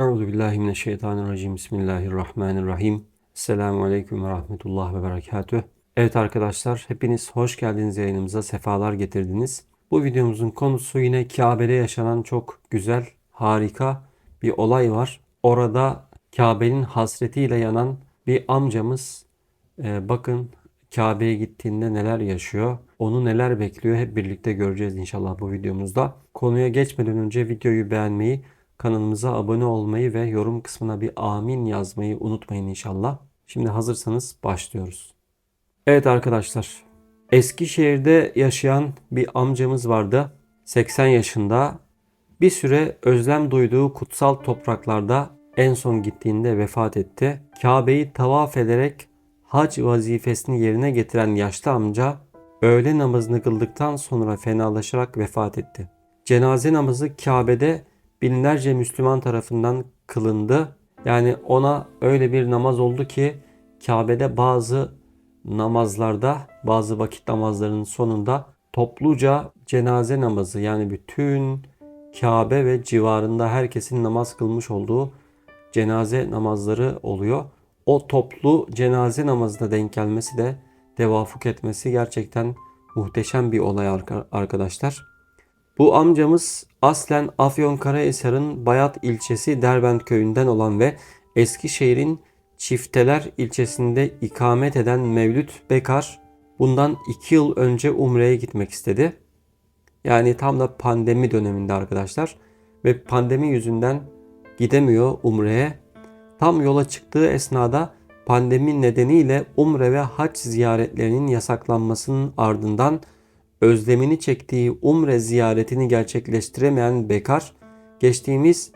Euzu billahi mineşşeytanirracim. Bismillahirrahmanirrahim. Selamun aleyküm ve rahmetullah ve berekatüh. Evet arkadaşlar hepiniz hoş geldiniz yayınımıza. Sefalar getirdiniz. Bu videomuzun konusu yine Kabe'de yaşanan çok güzel, harika bir olay var. Orada Kabe'nin hasretiyle yanan bir amcamız e, bakın Kabe'ye gittiğinde neler yaşıyor, onu neler bekliyor hep birlikte göreceğiz inşallah bu videomuzda. Konuya geçmeden önce videoyu beğenmeyi, kanalımıza abone olmayı ve yorum kısmına bir amin yazmayı unutmayın inşallah. Şimdi hazırsanız başlıyoruz. Evet arkadaşlar, Eskişehir'de yaşayan bir amcamız vardı. 80 yaşında. Bir süre özlem duyduğu kutsal topraklarda en son gittiğinde vefat etti. Kabe'yi tavaf ederek hac vazifesini yerine getiren yaşlı amca öğle namazını kıldıktan sonra fenalaşarak vefat etti. Cenaze namazı Kabe'de binlerce Müslüman tarafından kılındı. Yani ona öyle bir namaz oldu ki Kabe'de bazı namazlarda, bazı vakit namazlarının sonunda topluca cenaze namazı yani bütün Kabe ve civarında herkesin namaz kılmış olduğu cenaze namazları oluyor. O toplu cenaze namazına denk gelmesi de devafuk etmesi gerçekten muhteşem bir olay arkadaşlar. Bu amcamız aslen Afyonkarahisar'ın Bayat ilçesi Derbent köyünden olan ve Eskişehir'in Çifteler ilçesinde ikamet eden Mevlüt Bekar bundan 2 yıl önce Umre'ye gitmek istedi. Yani tam da pandemi döneminde arkadaşlar ve pandemi yüzünden gidemiyor Umre'ye. Tam yola çıktığı esnada pandemi nedeniyle Umre ve hac ziyaretlerinin yasaklanmasının ardından özlemini çektiği Umre ziyaretini gerçekleştiremeyen Bekar geçtiğimiz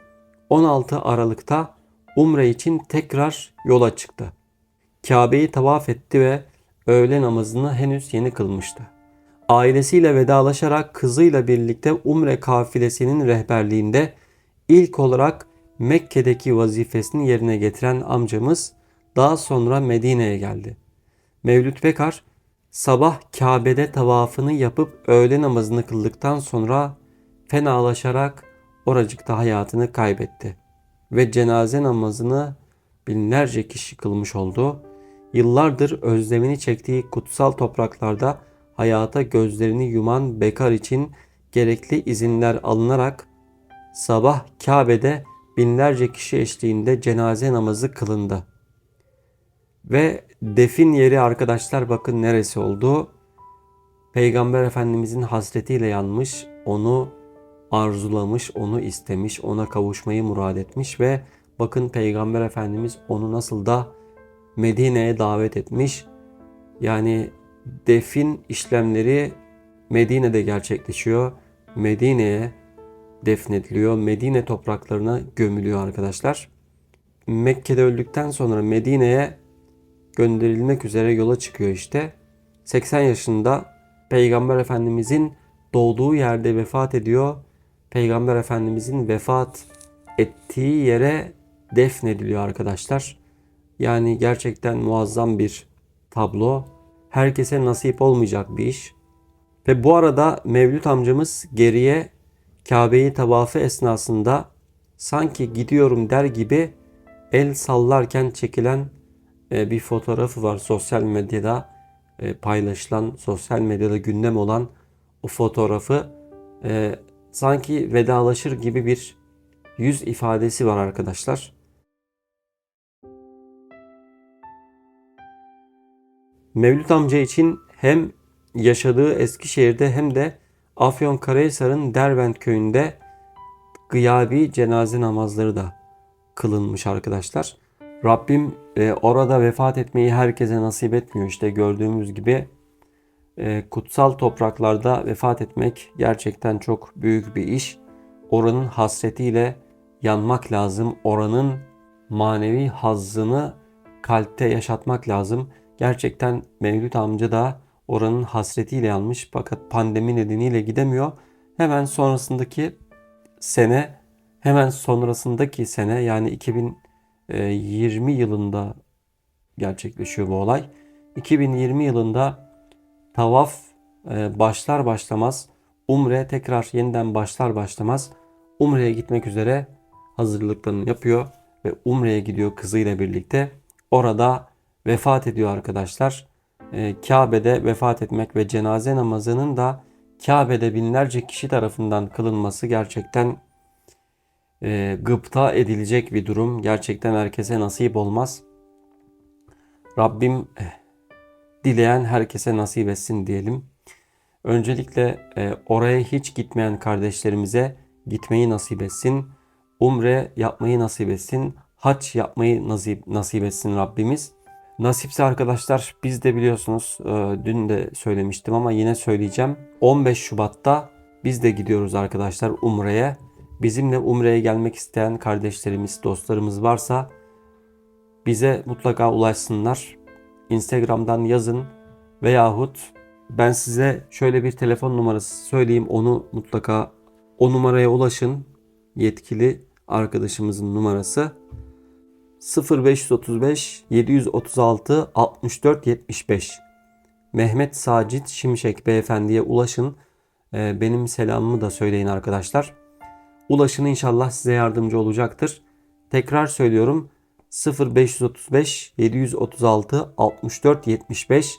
16 Aralık'ta Umre için tekrar yola çıktı. Kabe'yi tavaf etti ve öğle namazını henüz yeni kılmıştı. Ailesiyle vedalaşarak kızıyla birlikte Umre kafilesinin rehberliğinde ilk olarak Mekke'deki vazifesini yerine getiren amcamız daha sonra Medine'ye geldi. Mevlüt Bekar sabah Kabe'de tavafını yapıp öğle namazını kıldıktan sonra fenalaşarak oracıkta hayatını kaybetti ve cenaze namazını binlerce kişi kılmış oldu. Yıllardır özlemini çektiği kutsal topraklarda hayata gözlerini yuman bekar için gerekli izinler alınarak sabah Kabe'de binlerce kişi eşliğinde cenaze namazı kılındı. Ve defin yeri arkadaşlar bakın neresi oldu? Peygamber Efendimizin hasretiyle yanmış, onu arzulamış, onu istemiş, ona kavuşmayı murad etmiş ve bakın Peygamber Efendimiz onu nasıl da Medine'ye davet etmiş. Yani defin işlemleri Medine'de gerçekleşiyor. Medine'ye defnediliyor. Medine topraklarına gömülüyor arkadaşlar. Mekke'de öldükten sonra Medine'ye gönderilmek üzere yola çıkıyor işte. 80 yaşında Peygamber Efendimizin doğduğu yerde vefat ediyor. Peygamber Efendimizin vefat ettiği yere defnediliyor arkadaşlar. Yani gerçekten muazzam bir tablo. Herkese nasip olmayacak bir iş. Ve bu arada Mevlüt amcamız geriye Kabe'yi tavafı esnasında sanki gidiyorum der gibi el sallarken çekilen bir fotoğrafı var sosyal medyada e, paylaşılan, sosyal medyada gündem olan o fotoğrafı e, sanki vedalaşır gibi bir yüz ifadesi var arkadaşlar. Mevlüt amca için hem yaşadığı Eskişehir'de hem de Afyonkarahisar'ın Derbent köyünde gıyabi cenaze namazları da kılınmış arkadaşlar. Rabbim e, orada vefat etmeyi herkese nasip etmiyor. İşte gördüğümüz gibi e, kutsal topraklarda vefat etmek gerçekten çok büyük bir iş. Oranın hasretiyle yanmak lazım. Oranın manevi hazzını kalpte yaşatmak lazım. Gerçekten Mevlüt amca da oranın hasretiyle yanmış fakat pandemi nedeniyle gidemiyor. Hemen sonrasındaki sene hemen sonrasındaki sene yani 2020 yılında gerçekleşiyor bu olay. 2020 yılında tavaf e, başlar başlamaz Umre tekrar yeniden başlar başlamaz Umre'ye gitmek üzere hazırlıklarını yapıyor ve Umre'ye gidiyor kızıyla birlikte. Orada vefat ediyor arkadaşlar. Ee, Kabe'de vefat etmek ve cenaze namazının da Kabe'de binlerce kişi tarafından kılınması gerçekten e, gıpta edilecek bir durum. Gerçekten herkese nasip olmaz. Rabbim eh, dileyen herkese nasip etsin diyelim. Öncelikle e, oraya hiç gitmeyen kardeşlerimize gitmeyi nasip etsin. Umre yapmayı nasip etsin. Hac yapmayı nasip, nasip etsin Rabbimiz. Nasipse arkadaşlar biz de biliyorsunuz e, dün de söylemiştim ama yine söyleyeceğim. 15 Şubat'ta biz de gidiyoruz arkadaşlar Umre'ye. Bizimle Umre'ye gelmek isteyen kardeşlerimiz, dostlarımız varsa bize mutlaka ulaşsınlar. Instagram'dan yazın veyahut ben size şöyle bir telefon numarası söyleyeyim. Onu mutlaka o numaraya ulaşın. Yetkili arkadaşımızın numarası 0535 736 64 75 Mehmet Sacit Şimşek beyefendiye ulaşın. Ee, Benim selamımı da söyleyin arkadaşlar. Ulaşın inşallah size yardımcı olacaktır. Tekrar söylüyorum 0535 736 64 75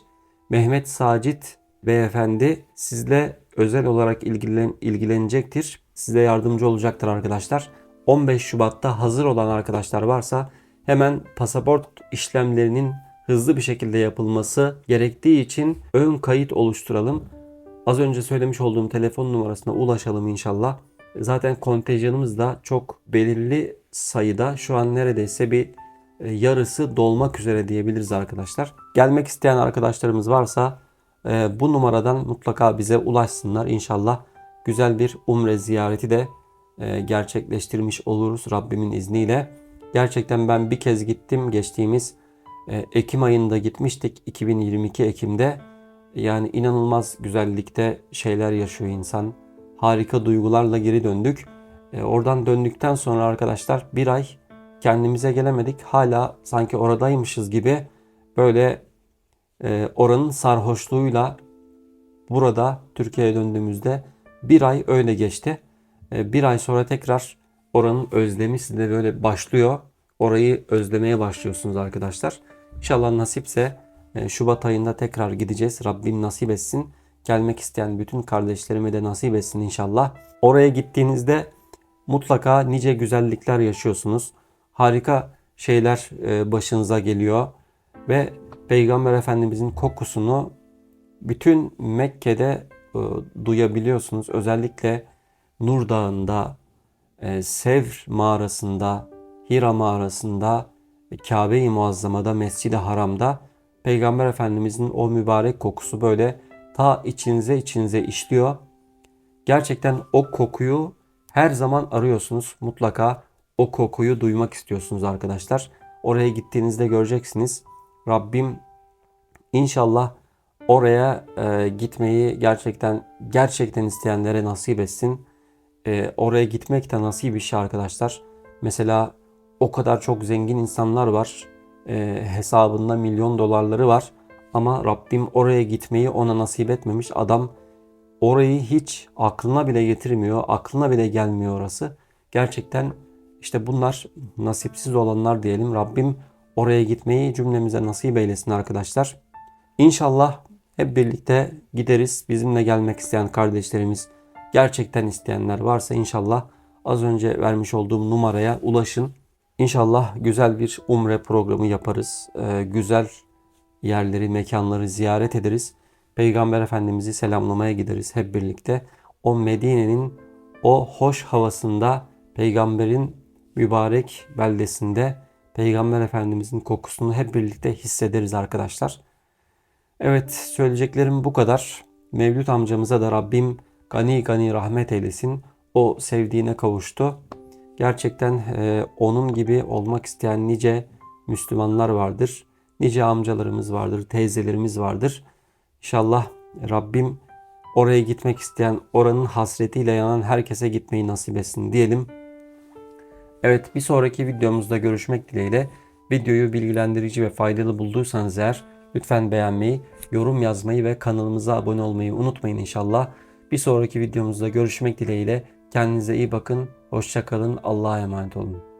Mehmet Sacit beyefendi sizle özel olarak ilgilen, ilgilenecektir. Size yardımcı olacaktır arkadaşlar. 15 Şubat'ta hazır olan arkadaşlar varsa hemen pasaport işlemlerinin hızlı bir şekilde yapılması gerektiği için ön kayıt oluşturalım. Az önce söylemiş olduğum telefon numarasına ulaşalım inşallah. Zaten kontenjanımız da çok belirli sayıda. Şu an neredeyse bir e, yarısı dolmak üzere diyebiliriz arkadaşlar. Gelmek isteyen arkadaşlarımız varsa e, bu numaradan mutlaka bize ulaşsınlar. İnşallah güzel bir umre ziyareti de e, gerçekleştirmiş oluruz Rabbimin izniyle. Gerçekten ben bir kez gittim geçtiğimiz Ekim ayında gitmiştik 2022 Ekim'de. Yani inanılmaz güzellikte şeyler yaşıyor insan. Harika duygularla geri döndük. Oradan döndükten sonra arkadaşlar bir ay kendimize gelemedik. Hala sanki oradaymışız gibi böyle e, oranın sarhoşluğuyla burada Türkiye'ye döndüğümüzde bir ay öyle geçti. E, bir ay sonra tekrar oranın özlemi sizde böyle başlıyor. Orayı özlemeye başlıyorsunuz arkadaşlar. İnşallah nasipse e, Şubat ayında tekrar gideceğiz. Rabbim nasip etsin. Gelmek isteyen bütün kardeşlerime de nasip etsin inşallah. Oraya gittiğinizde mutlaka nice güzellikler yaşıyorsunuz harika şeyler e, başınıza geliyor ve Peygamber Efendimizin kokusunu bütün Mekke'de e, duyabiliyorsunuz. Özellikle Nur Dağı'nda, e, Sevr mağarasında, Hira mağarasında, Kabe-i Muazzama'da, Mescid-i Haram'da Peygamber Efendimizin o mübarek kokusu böyle ta içinize içinize işliyor. Gerçekten o kokuyu her zaman arıyorsunuz. Mutlaka o kokuyu duymak istiyorsunuz arkadaşlar. Oraya gittiğinizde göreceksiniz. Rabbim inşallah oraya e, gitmeyi gerçekten gerçekten isteyenlere nasip etsin. E, oraya gitmek de nasip şey arkadaşlar. Mesela o kadar çok zengin insanlar var. E, hesabında milyon dolarları var. Ama Rabbim oraya gitmeyi ona nasip etmemiş. Adam orayı hiç aklına bile getirmiyor. Aklına bile gelmiyor orası. Gerçekten işte bunlar nasipsiz olanlar diyelim. Rabbim oraya gitmeyi cümlemize nasip eylesin arkadaşlar. İnşallah hep birlikte gideriz. Bizimle gelmek isteyen kardeşlerimiz, gerçekten isteyenler varsa inşallah az önce vermiş olduğum numaraya ulaşın. İnşallah güzel bir umre programı yaparız. Ee, güzel yerleri, mekanları ziyaret ederiz. Peygamber Efendimiz'i selamlamaya gideriz hep birlikte. O Medine'nin o hoş havasında peygamberin mübarek beldesinde Peygamber Efendimizin kokusunu hep birlikte hissederiz arkadaşlar. Evet söyleyeceklerim bu kadar. Mevlüt amcamıza da Rabbim gani gani rahmet eylesin. O sevdiğine kavuştu. Gerçekten e, onun gibi olmak isteyen nice Müslümanlar vardır. Nice amcalarımız vardır, teyzelerimiz vardır. İnşallah Rabbim oraya gitmek isteyen, oranın hasretiyle yanan herkese gitmeyi nasip etsin diyelim. Evet bir sonraki videomuzda görüşmek dileğiyle. Videoyu bilgilendirici ve faydalı bulduysanız eğer lütfen beğenmeyi, yorum yazmayı ve kanalımıza abone olmayı unutmayın inşallah. Bir sonraki videomuzda görüşmek dileğiyle. Kendinize iyi bakın. Hoşça kalın. Allah'a emanet olun.